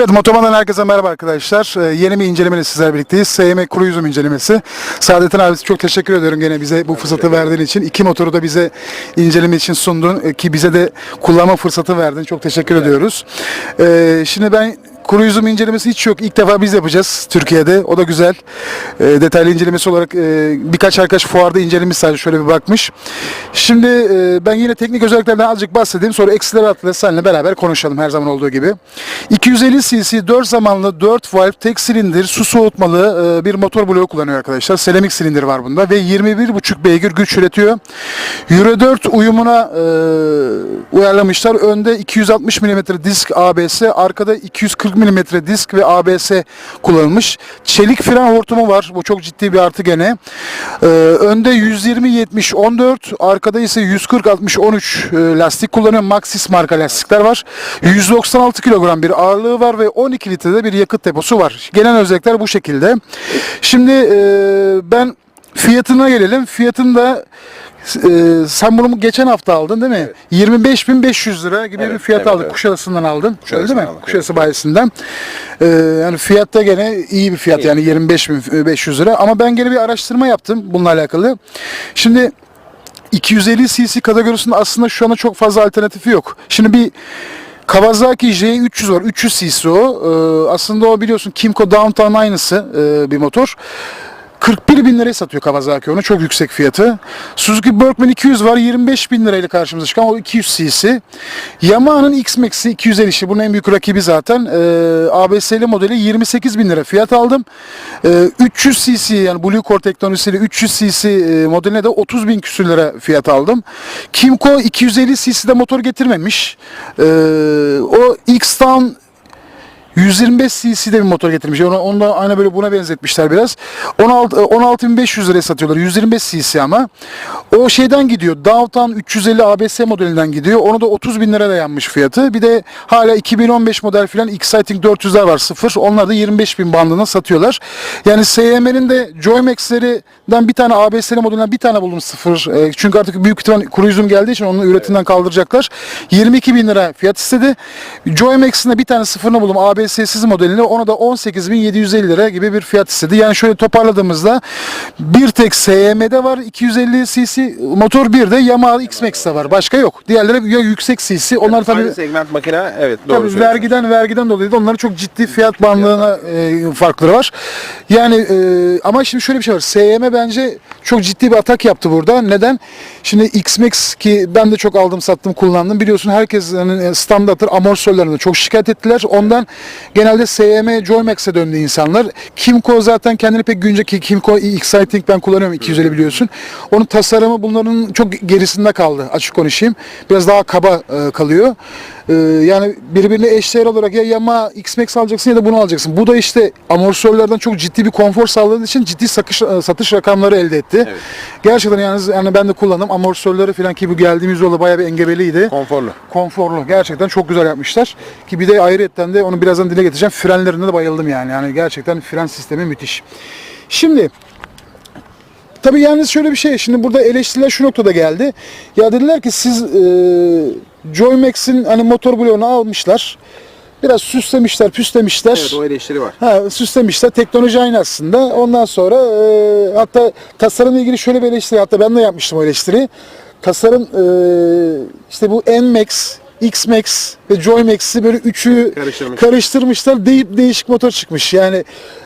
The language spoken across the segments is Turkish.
Evet Motoman'dan herkese merhaba arkadaşlar. Ee, yeni bir incelemeyle sizlerle birlikteyiz. SM Cruise'um incelemesi. Saadettin abi çok teşekkür ediyorum gene bize bu fırsatı verdiğin için. İki motoru da bize inceleme için sundun e, ki bize de kullanma fırsatı verdin. Çok teşekkür ediyoruz. Ee, şimdi ben Cruise'um incelemesi hiç yok. İlk defa biz yapacağız Türkiye'de. O da güzel. Ee, detaylı incelemesi olarak e, birkaç arkadaş fuarda incelemiş sadece şöyle bir bakmış. Şimdi e, ben yine teknik özelliklerden azıcık bahsedeyim. Sonra eksileri atla seninle beraber konuşalım her zaman olduğu gibi. 250 cc 4 zamanlı 4 valve tek silindir su soğutmalı e, bir motor bloğu kullanıyor arkadaşlar. Seramik silindir var bunda ve 21,5 beygir güç üretiyor. Euro 4 uyumuna e, uyarlamışlar. Önde 260 mm disk ABS, arkada 240 mm disk ve ABS kullanılmış. Çelik fren hortumu var. Bu çok ciddi bir artı gene. Ee, önde 120-70 14, arkada ise 140-60-13 e, lastik kullanıyor. Maxxis marka lastikler var. 196 kilogram bir ağırlığı var ve 12 litrede bir yakıt deposu var. Genel özellikler bu şekilde. Şimdi e, ben fiyatına gelelim. Fiyatını da e, sen bunu geçen hafta aldın değil mi? 25.500 lira gibi Evet, bir fiyat evet, aldık. evet. Kuşadası'ndan aldın. Öyle Kuşadası'ndan değil mi? Kuşadası bayisinden. Ee, yani fiyatta gene iyi bir fiyat yani 25.500 lira. Ama ben gene bir araştırma yaptım bununla alakalı. Şimdi 250 cc kategorisinde aslında şu anda çok fazla alternatifi yok. Şimdi bir Kawasaki J300 var. 300 cc o. Ee, aslında o biliyorsun Kimco Downtown aynısı e, bir motor. 41 bin liraya satıyor Kawasaki onu. Çok yüksek fiyatı. Suzuki Berkman 200 var. 25 bin lirayla karşımıza çıkan o 200 cc. Yamaha'nın X-Max'i 250 işte. Bunun en büyük rakibi zaten. Ee, ABS'li modeli 28 bin lira fiyat aldım. Ee, 300 cc yani Blue Core teknolojisiyle 300 cc e, modeline de 30 bin küsür lira fiyat aldım. Kimco 250 cc'de motor getirmemiş. Ee, o X-Town 125 cc'de bir motor getirmiş. Onu, onu da aynı böyle buna benzetmişler biraz. 16 16500 liraya satıyorlar. 125 cc ama. O şeyden gidiyor. Downtown 350 ABS modelinden gidiyor. Onu da 30 bin lira dayanmış fiyatı. Bir de hala 2015 model filan Exciting 400'ler var sıfır. Onlar da 25 bin bandına satıyorlar. Yani SYM'nin de Joymax'lerinden bir tane ABS'li modelinden bir tane buldum sıfır. E, çünkü artık büyük ihtimal Cruise'um geldiği için onu üretimden kaldıracaklar. 22 bin lira fiyat istedi. Joymax'in de bir tane sıfırını buldum. ABS'siz modelini. Ona da 18.750 lira gibi bir fiyat istedi. Yani şöyle toparladığımızda bir tek SYM'de var 250 cc motor bir de Yamaha X-Max'te var. Başka yok. Diğerleri ya yüksek cc. Onlar tabii Aynı segment makine evet doğru Tabii vergiden vergiden dolayı da onların çok ciddi fiyat bandına e, farkları var. Yani e, ama şimdi şöyle bir şey var. SYM bence çok ciddi bir atak yaptı burada. Neden? Şimdi X-Max ki ben de çok aldım sattım kullandım. Biliyorsun herkes yani standarttır amortisörlerinde çok şikayet ettiler. Ondan genelde SYM Joymax'e döndü insanlar. Kimco zaten kendini pek günce ki Kimco Exciting ben kullanıyorum 250 biliyorsun. Onun tasarımı bunların çok gerisinde kaldı açık konuşayım. Biraz daha kaba e, kalıyor. E, yani birbirine eşdeğer olarak ya Yamaha X-Max alacaksın ya da bunu alacaksın. Bu da işte amortisörlerden çok ciddi bir konfor sağladığı için ciddi sakış, e, satış rakamları elde etti. Evet. Gerçekten yalnız yani ben de kullandım. Amortisörleri falan ki bu geldiğimiz yolda bayağı bir engebeliydi Konforlu. konforlu. Gerçekten çok güzel yapmışlar. Ki bir de ayrıyetten de onu birazdan dile getireceğim. Frenlerine de bayıldım yani. Yani gerçekten fren sistemi müthiş. Şimdi tabii yalnız şöyle bir şey. Şimdi burada eleştiriler şu noktada geldi. Ya dediler ki siz e, Joymax'in hani motor bloğunu almışlar. Biraz süslemişler, püslemişler. Evet o eleştiri var. Ha, süslemişler. Teknoloji aynı aslında. Ondan sonra e, hatta tasarımla ilgili şöyle bir eleştiri hatta ben de yapmıştım o eleştiriyi. Tasarım e, işte bu NMAX, X-Max ve Joy-Max'i böyle üçü Karıştırmış. karıştırmışlar. Deyip değişik motor çıkmış. Yani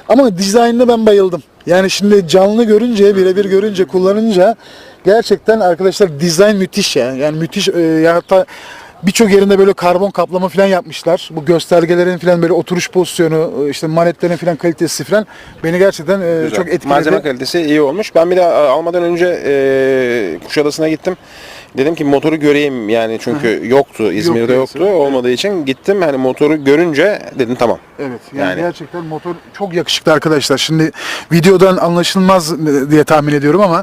ama dizaynına ben bayıldım. Yani şimdi canlı görünce, birebir görünce, kullanınca gerçekten arkadaşlar dizayn müthiş ya. Yani müthiş e, ya hatta birçok yerinde böyle karbon kaplama falan yapmışlar. Bu göstergelerin falan böyle oturuş pozisyonu, e, işte manetlerin falan kalitesi falan beni gerçekten e, Güzel. çok etkiledi. Malzeme kalitesi iyi olmuş. Ben bir de e, almadan önce e, Kuşadası'na gittim. Dedim ki motoru göreyim yani çünkü yoktu İzmir'de Yoktu, yoktu. Olmadığı için gittim hani motoru görünce dedim tamam. Evet yani, Yani- gerçekten motor çok yakışıklı arkadaşlar. Şimdi videodan anlaşılmaz e, diye tahmin ediyorum ama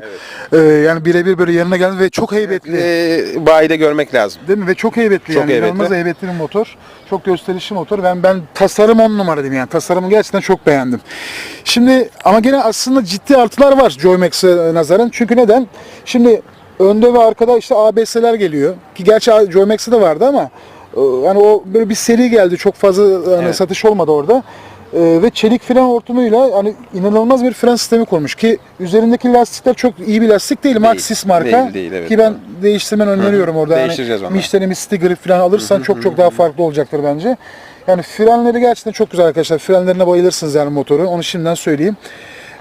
e, yani birebir böyle yanına geldi ve çok heybetli. E, bayide görmek lazım. Değil mi? Ve çok heybetli Çok yani. heybetli. İnanılmaz heybetli bir motor. Çok gösterişli motor. Ben ben tasarım on numara diyeyim yani. Tasarımı gerçekten çok beğendim. Şimdi ama gene aslında ciddi artılar var Joymax'e nazaran. Çünkü neden? Şimdi önde ve arkada işte ABS'ler geliyor. Ki gerçi Joymax'e de vardı ama Ee, Yani o böyle bir seri geldi. Çok fazla yani Evet. satış olmadı orada. Ee, ve çelik fren hortumuyla hani inanılmaz bir fren sistemi kurmuş ki üzerindeki lastikler çok iyi bir lastik değil. Maxxis marka. Değil, değil, evet. Ki ben değiştirmeni öneriyorum orada. Yani Değiştireceğiz onları. Michelin Sticker falan alırsan çok çok daha farklı olacaktır bence. Yani frenleri gerçekten çok güzel arkadaşlar. Frenlerine bayılırsınız yani motoru. Onu şimdiden söyleyeyim.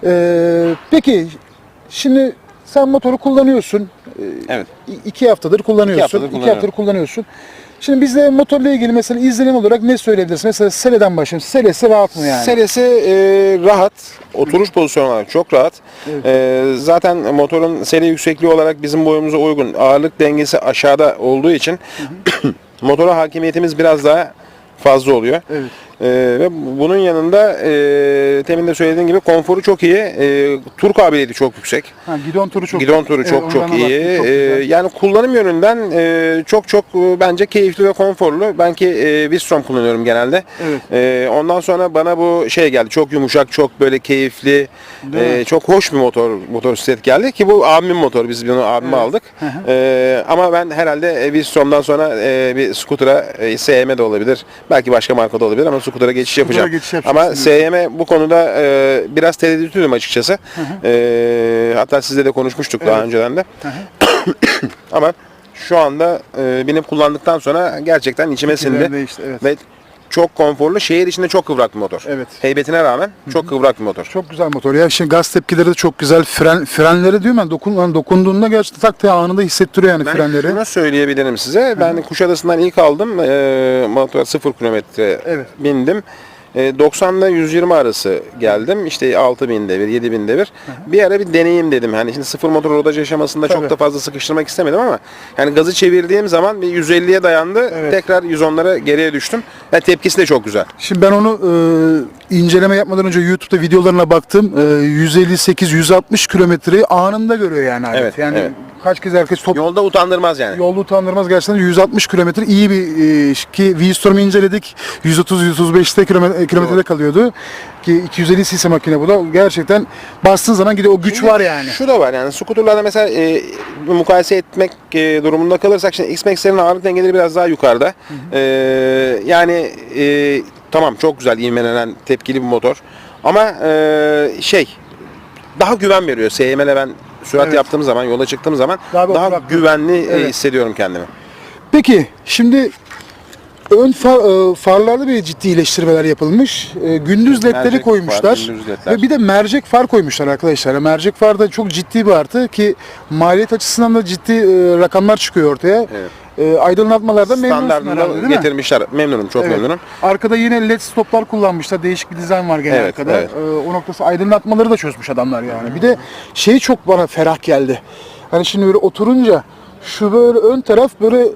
Ee, peki şimdi sen motoru kullanıyorsun. Evet. İ- iki haftadır kullanıyorsun. haftadır İki haftadır kullanıyorsun. Şimdi bizde motorla ilgili mesela izlenim olarak ne söyleyebilirsin? Mesela Sele'den başlayalım. Selesi rahat mı yani? Selesi e, rahat. Oturuş pozisyonu olarak çok rahat. E, zaten motorun sele yüksekliği olarak bizim boyumuza uygun. Ağırlık dengesi aşağıda olduğu için motora hakimiyetimiz biraz daha fazla oluyor. Evet. E, ve bunun yanında e, temin de söylediğim gibi konforu çok iyi. E, tur kabiliyeti çok yüksek. Ha, gidon turu çok Gidon turu Evet, çok ondan çok iyi. baktım, çok güzel. yani kullanım yönünden e, çok çok e, bence keyifli ve konforlu. Ben ki e, Vistrom kullanıyorum genelde. Evet. E, ondan sonra bana bu şey geldi. Çok yumuşak, çok böyle keyifli, e, çok hoş bir motor motosiklet geldi ki bu abimin motoru. Biz bunu abime aldık. E, ama ben herhalde e, Vistrom'dan sonra e, bir scooter'a e, SM de olabilir. Belki başka marka da olabilir ama scooter'a geçiş yapacağım. geçiş ama SM bu konuda e, biraz tereddütlüydüm açıkçası. E, hatta sizle de konuşmuştuk daha önceden de. Ama şu anda e, benim kullandıktan sonra gerçekten içime sindi. değişti, evet. Ve çok konforlu. Şehir içinde çok kıvrak bir motor. Evet. Heybetine rağmen çok kıvrak bir motor. Çok güzel motor ya. Şimdi gaz tepkileri de çok güzel. Fren frenleri diyorum ben dokun, hani dokunduğunda gerçekten tak diye anında hissettiriyor yani Ben frenleri. şunu söyleyebilirim size. Ben Kuşadası'ndan ilk aldım. E, motor 0 kilometre Evet. bindim. E, 90 ile 120 arası geldim. İşte 6000 devir, 7000 devir. Bir ara bir deneyim dedim. Hani şimdi sıfır motor rodaj aşamasında Tabii. çok da fazla sıkıştırmak istemedim ama yani gazı çevirdiğim zaman bir 150'ye dayandı. Evet. Tekrar 110'lara geriye düştüm. Yani tepkisi de çok güzel. Şimdi ben onu e, inceleme yapmadan önce YouTube'da videolarına baktım. E, 158-160 kilometreyi anında görüyor yani alet. Evet, yani evet. kaç kez herkes top Yolda utandırmaz yani. Yolda utandırmaz gerçekten 160 kilometre iyi bir e, ki V-Storm'u inceledik 130-135'te kilometre, kilometrede kalıyordu ki 250 cc makine bu da gerçekten bastığın zaman gidiyor o güç var yani. Şu da var yani scooterlarda mesela e, mukayese etmek e, durumunda kalırsak şimdi X-Max'lerin ağırlık dengeleri biraz daha yukarıda. E, yani e, tamam çok güzel ivmelenen tepkili bir motor ama e, şey daha güven veriyor. SYM'le ben sürat Evet. yaptığım zaman, yola çıktığım zaman Daha bir daha, oturaklı. güvenli e, Evet. hissediyorum kendimi. Peki şimdi ön far, e, farlarda bir ciddi iyileştirmeler yapılmış. E, gündüz ledleri Mercek koymuşlar. far, gündüz ledler. Ve bir de mercek far koymuşlar arkadaşlar. Mercek far da çok ciddi bir artı ki maliyet açısından da ciddi e, rakamlar çıkıyor ortaya. Evet. E, aydınlatmalarda memnunsun herhalde değil mi? getirmişler. Memnunum, çok Evet. memnunum. Arkada yine led stoplar kullanmışlar. Değişik bir dizayn var gene Evet, arkada. evet. Ee, o noktası aydınlatmaları da çözmüş adamlar yani. Bir de şey çok bana ferah geldi. Hani şimdi böyle oturunca şu böyle ön taraf böyle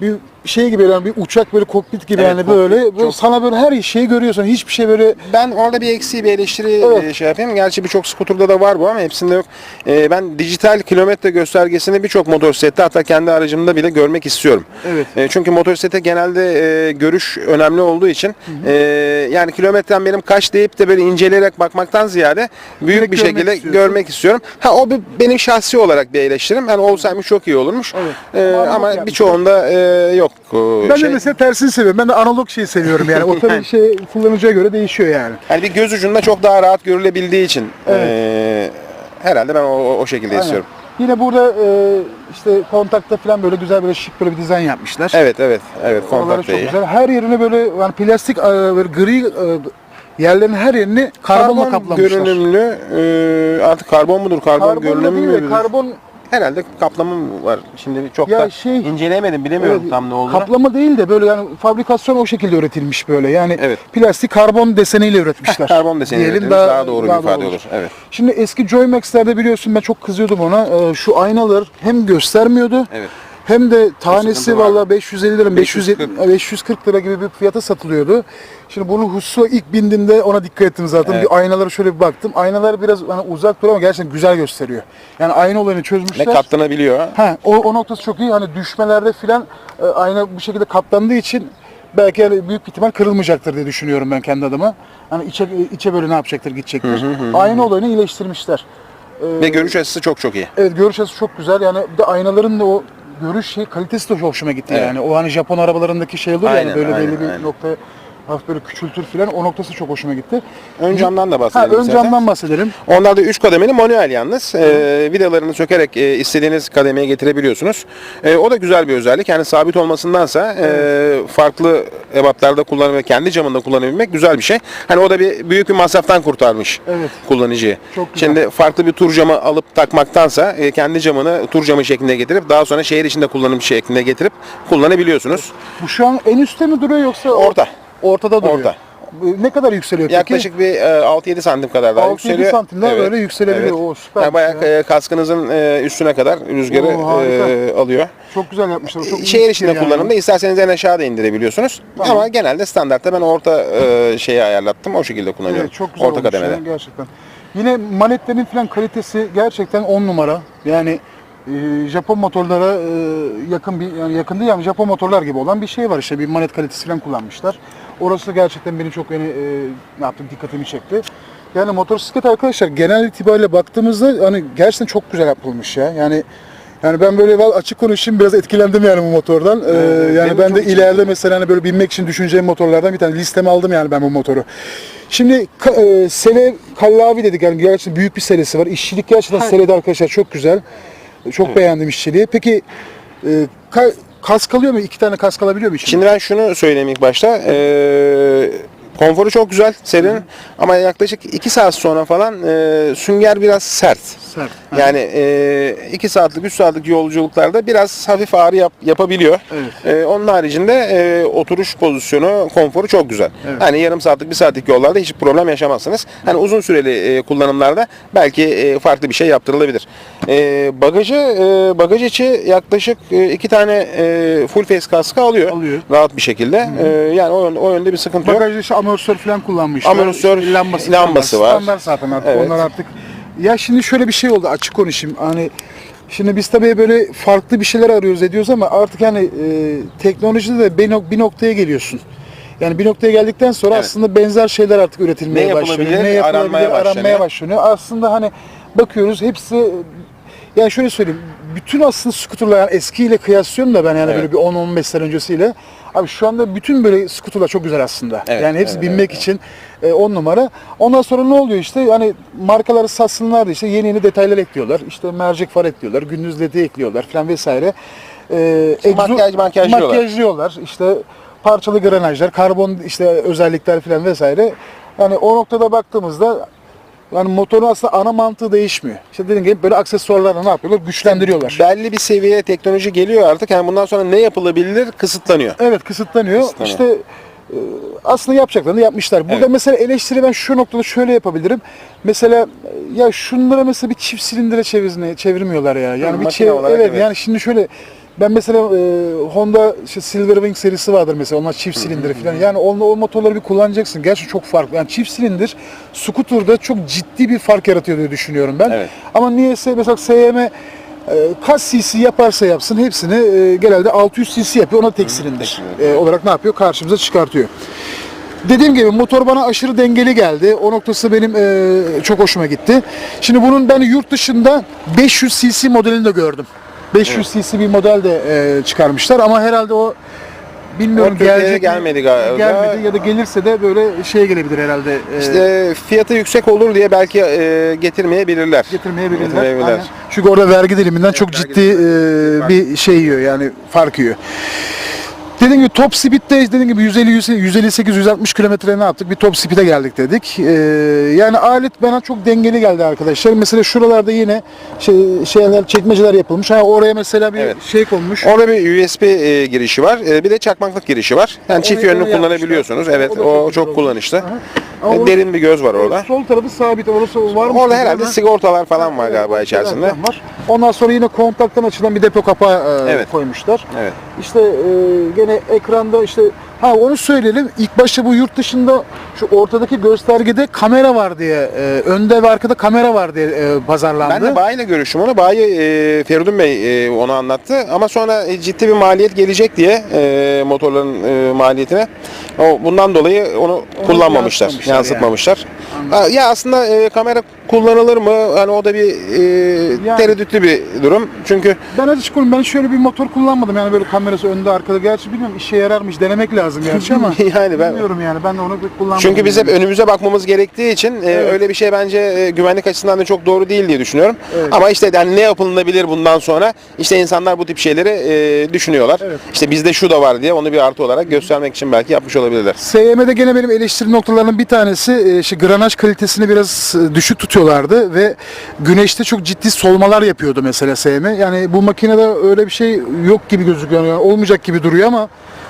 bir şey gibi yani bir uçak böyle kokpit gibi Evet, yani kokpit, böyle, böyle çok- sana böyle her şeyi görüyorsun. Hiçbir şey böyle Ben orada bir eksiği bir eleştiri Evet. e, şey yapayım. Gerçi birçok skuturda da var bu ama hepsinde yok. E, ben dijital kilometre göstergesini birçok motosiklette hatta kendi aracımda bile görmek istiyorum. Evet. E, çünkü motosiklete genelde e, görüş önemli olduğu için e, yani kilometrem benim kaç deyip de böyle inceleyerek bakmaktan ziyade büyük Direkt bir görmek şekilde istiyorsun. görmek istiyorum. Ha o bir, benim şahsi olarak bir eleştirim. Yani olsaymış çok iyi olurmuş. Evet. E, Ama birçoğunda e, yok. Ben şey. de mesela tersini seviyorum. Ben de analog şeyi seviyorum yani. O tabii şey kullanıcıya göre değişiyor yani. Yani bir göz ucunda çok daha rahat görülebildiği için eee, herhalde ben o, o- şekilde Aynen. istiyorum. Yine burada e, işte kontakta falan böyle güzel böyle şık böyle bir dizayn yapmışlar. Evet evet evet Oraları kontak çok güzel. Her yerine böyle yani plastik e, böyle gri e, yerlerin her yerini karbonla Karbon kaplamışlar. görünümlü eee, artık karbon mudur karbon, Karbon görünümlü müdür? karbon Herhalde kaplama mı var. Şimdi çok Ya da şey- inceleyemedim bilemiyorum evet, tam ne olduğunu. kaplama değil de böyle yani fabrikasyon o şekilde üretilmiş böyle. Yani Evet. plastik karbon deseniyle üretmişler. karbon deseni Diyelim, üretilmiş, daha, doğru bir ifade olur. Evet. Şimdi eski Joymax'lerde biliyorsun ben çok kızıyordum ona. Ee, şu aynalar hem göstermiyordu Evet. Hem de tanesi valla 550 lira 570 540. 540 lira gibi bir fiyata satılıyordu. Şimdi bunu hususa ilk bindiğimde ona dikkat ettim zaten. Evet. Bir aynalara şöyle bir baktım. Aynalar biraz hani uzak duruyor ama gerçekten güzel gösteriyor. Yani ayna olayını çözmüşler. katlanabiliyor. Ha, o, o noktası çok iyi. Hani düşmelerde filan e, ayna bu şekilde katlandığı için belki yani büyük ihtimal kırılmayacaktır diye düşünüyorum ben kendi adıma. Hani içe, içe böyle ne yapacaktır gidecektir. Ayna olayını iyileştirmişler. Ee, Ve görüş açısı çok çok iyi. Evet görüş açısı çok güzel. Yani bir de aynaların da o görüş şey kalitesi de hoşuma gitti Evet. yani. O hani Japon arabalarındaki şey olur ya Aynen, yani böyle aynen, belli bir aynen. nokta hafif böyle küçültür falan o noktası çok hoşuma gitti. Ön camdan da Ha, bahsedelim ön zaten. camdan bahsedelim. Onlar da 3 kademeli manuel yalnız. E, vidalarını sökerek e, istediğiniz kademeye getirebiliyorsunuz. E, o da güzel bir özellik. Yani sabit olmasındansa e, farklı ebatlarda kullanabilmek, kendi camında kullanabilmek güzel bir şey. Hani o da bir büyük bir masraftan kurtarmış Evet. kullanıcıyı. Çok güzel. Şimdi farklı bir tur camı alıp takmaktansa e, kendi camını tur camı şeklinde getirip daha sonra şehir içinde kullanım şeklinde getirip kullanabiliyorsunuz. Bu şu an en üstte mi duruyor yoksa Orta. Ortada duruyor. Orta. Ne kadar yükseliyor peki? Yaklaşık bir e, 6-7 santim kadar daha 6-7 yükseliyor. santim daha böyle yükselebiliyor. O süper Yani bayağı şey e, kaskınızın e, üstüne kadar rüzgarı Oo, e, alıyor. Çok güzel yapmışlar. Çok iyi Şehir içinde yani. kullanımda isterseniz en aşağı da indirebiliyorsunuz. Tamam. Ama genelde standartta ben orta e, şeyi ayarlattım. O şekilde kullanıyorum. Evet, çok güzel orta olmuş kademede. ya, gerçekten. Yine manetlerin falan kalitesi gerçekten 10 numara. Yani e, Japon motorlara e, yakın bir yani yakın değil Japon motorlar gibi olan bir şey var işte bir manet kalitesi falan kullanmışlar. Orası gerçekten beni çok yani e, ne yaptım dikkatimi çekti. Yani motosiklet arkadaşlar genel itibariyle baktığımızda hani gerçekten çok güzel yapılmış ya. Yani yani ben böyle açık konuşayım biraz etkilendim yani bu motordan. Ee, evet, yani benim ben de ileride mesela hani böyle binmek için düşüneceğim motorlardan bir tane listeme aldım yani ben bu motoru. Şimdi ka- e, Sele Kallavi dedik yani gerçekten büyük bir serisi var. İşçilik gerçekten Sele'de arkadaşlar çok güzel. Çok beğendim işçiliği. Peki e, ka- kask alıyor mu? İki tane kask alabiliyor mu içinde? Şimdi ben şunu söyleyeyim ilk başta. E, konforu çok güzel serin ama yaklaşık 2 saat sonra falan e, sünger biraz sert. Sert. Ha. Yani 2 saatlik 3 saatlik yolculuklarda biraz hafif ağrı yap- yapabiliyor. Evet. E, onun haricinde e, oturuş pozisyonu, konforu çok güzel. Evet. Hani yarım saatlik, bir saatlik yollarda hiç problem yaşamazsınız. Hani uzun süreli e, kullanımlarda belki e, farklı bir şey yaptırılabilir. E, bagajı e, bagaj içi yaklaşık e, iki tane e, full face kaskı alıyor. Alıyor. Rahat bir şekilde. E, yani o, yön- o yönde bir sıkıntı yok. Bagajda işte amortisör falan kullanmışlar. Amortisör, İşte lambası, lambası var. Standart zaten artık Evet. onlar artık. Ya şimdi şöyle bir şey oldu açık konuşayım. Hani şimdi biz tabii böyle farklı bir şeyler arıyoruz ediyoruz ama artık yani e, teknolojide de bir, nok- bir noktaya geliyorsun. Yani bir noktaya geldikten sonra Evet. aslında benzer şeyler artık üretilmeye Ne başlıyor. yapılabilir? Aranmaya Aranmaya başlanıyor. başlanıyor. Aslında hani bakıyoruz hepsi yani şöyle söyleyeyim. Bütün aslında skuterlar yani eskiyle kıyaslıyorum da ben yani Evet. böyle bir 10-15 sene öncesiyle. Abi şu anda bütün böyle skuterlar çok güzel aslında. Evet, yani hepsi evet, binmek için 10 numara. Ondan sonra ne oluyor işte yani markaları satsınlar da işte yeni yeni detaylar ekliyorlar. İşte mercek far ekliyorlar, gündüz ledi ekliyorlar falan vesaire. Ee, Makyaj- makyajlıyorlar. makyajlıyorlar. İşte parçalı granajlar, karbon işte özellikler falan vesaire. Yani o noktada baktığımızda yani motorun aslında ana mantığı değişmiyor. İşte dediğim gibi böyle aksesuarlarla ne yapıyorlar? Güçlendiriyorlar. Belli bir seviyeye teknoloji geliyor artık. Yani bundan sonra ne yapılabilir kısıtlanıyor. Evet kısıtlanıyor. Kısıtlanıyor. İşte e, aslında yapacaklarını yapmışlar. Burada Evet. mesela eleştiri ben şu noktada şöyle yapabilirim. Mesela e, ya şunlara mesela bir çift silindire çevirmiyorlar ya. Yani bir makine çev- olarak evet, evet. yani şimdi şöyle ben mesela e, Honda işte Silverwing serisi vardır mesela onlar çift silindir falan. Yani o, o motorları bir kullanacaksın. Gerçi çok farklı. Yani çift silindir scooter'da çok ciddi bir fark yaratıyor diye düşünüyorum ben. Evet. Ama niyeyse mesela SYM e, kaç cc yaparsa yapsın hepsini e, genelde 600 cc yapıyor. Ona tek silindir e, olarak ne yapıyor? Karşımıza çıkartıyor. Dediğim gibi motor bana aşırı dengeli geldi. O noktası benim e, çok hoşuma gitti. Şimdi bunun ben yurt dışında 500 cc modelini de gördüm. 500 cc bir model de e, çıkarmışlar ama herhalde o bilmiyorum Türkiye'ye gelecek mi? gelmedi galiba. Gelmedi ya da gelirse de böyle şeye gelebilir herhalde. e, İşte fiyatı yüksek olur diye belki e, getirmeyebilirler. getirmeyebilirler. Getirmeyebilirler. Aynen. Çünkü orada vergi diliminden çok vergi ciddi e, bir şey yiyor yani fark yiyor. Dediğim gibi top speed'de dediğim gibi 150 158 160 kilometre ne yaptık? Bir top speed'e geldik dedik. Ee, yani alet bana çok dengeli geldi arkadaşlar. Mesela şuralarda yine şey, şeyler çekmeceler yapılmış. Ha oraya mesela bir Evet. şey konmuş. Orada bir USB e, girişi var. E, bir de çakmaklık girişi var. Yani çift yönlü kullanabiliyorsunuz. Evet, O o, çok çok, kullanışlı. Aha. Ama E, derin bir göz var orada. Sol tarafı sabit. Orası var mı? Orada herhalde sigortalar falan var galiba içerisinde. Var. Ondan sonra yine kontaktan açılan bir depo kapağı e, Evet. koymuşlar. Evet. İşte e, gene ekranda işte ha onu söyleyelim. İlk başta bu yurt dışında şu ortadaki göstergede kamera var diye e, önde ve arkada kamera var diye e, pazarlandı. Ben de bayiyle görüştüm onu. Bayi e, Feridun Bey e, onu anlattı. Ama sonra e, ciddi bir maliyet gelecek diye e, motorların e, maliyetine. O, bundan dolayı onu, kullanmamışlar, yansıtmamışlar yansıtmamışlar. Ha, Ya aslında e, kamera kullanılır mı? Hani o da bir e, Yani. tereddütlü bir durum. Çünkü Ben açık konuşayım, ben şöyle bir motor kullanmadım yani böyle kamerası önde arkada. Gerçi bilmiyorum işe yarar mı hiç denemek lazım gerçi ama. Yani ben- Bilmiyorum yani ben de onu pek kullanmadım. çünkü biz hep yani. önümüze bakmamız gerektiği için e, Evet. öyle bir şey bence e, güvenlik açısından da çok doğru değil diye düşünüyorum. Evet. Ama işte hani ne yapılabilir bundan sonra? İşte insanlar bu tip şeyleri e, düşünüyorlar. Evet. İşte bizde şu da var diye onu bir artı olarak göstermek için belki yapmış olabilirler. SYM'de gene benim eleştiri noktalarının bir tanesi e, işte granaj kalitesini biraz e, düşük tutuyorlardı ve güneşte çok ciddi solmalar yapıyordu mesela SM. Yani bu makinede öyle bir şey yok gibi gözüküyor. Yani olmayacak gibi duruyor ama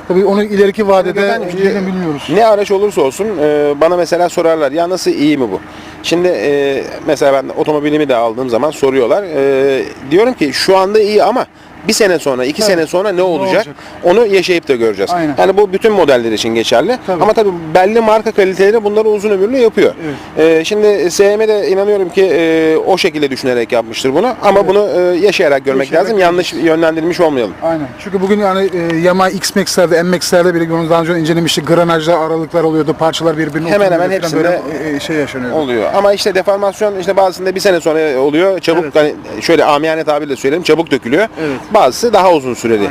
tabii onu ileriki vadede Efendim, yine bilmiyoruz. Ne araç olursa olsun e, bana mesela sorarlar ya nasıl iyi mi bu? Şimdi e, mesela ben otomobilimi de aldığım zaman soruyorlar. E, diyorum ki şu anda iyi ama bir sene sonra, iki Evet. sene sonra ne olacak? olacak? Onu yaşayıp da göreceğiz. Aynen. Yani bu bütün modeller için geçerli. Tabii. Ama tabii belli marka kaliteleri bunları uzun ömürlü yapıyor. E, şimdi SM de inanıyorum ki e, o şekilde düşünerek yapmıştır bunu. Ama bunu e, yaşayarak görmek Yaşayarak lazım. Yanlış yönlendirilmiş olmayalım. Aynen. Çünkü bugün yani e, Yamaha X-Max'lerde, M-Max'lerde bile bunu daha önce incelemiştik. Granajda aralıklar oluyordu, parçalar birbirine Hemen hemen hepsinde böyle e, şey yaşanıyordu. oluyor. Ama işte deformasyon işte bazısında bir sene sonra oluyor. Çabuk Evet. hani şöyle amiyane tabirle söyleyelim çabuk dökülüyor. Evet. Bazısı daha uzun süreli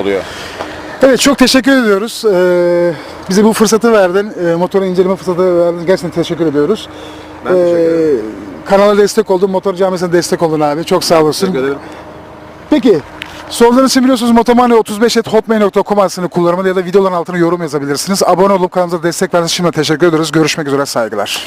oluyor. Evet çok teşekkür ediyoruz. Ee, bize bu fırsatı verdin. Ee, motoru inceleme fırsatı verdin. Gerçekten teşekkür ediyoruz. Ben teşekkür ederim. Kanala destek oldun, motor camiasına destek oldun abi. Çok sağ olasın. Teşekkür ederim. Peki, sorularınız için biliyorsunuz motomani35.hotmail.com adresini kullanımı ya da videoların altına yorum yazabilirsiniz. Abone olup kanalımıza destek verdiğiniz için de teşekkür ediyoruz. Görüşmek üzere, saygılar.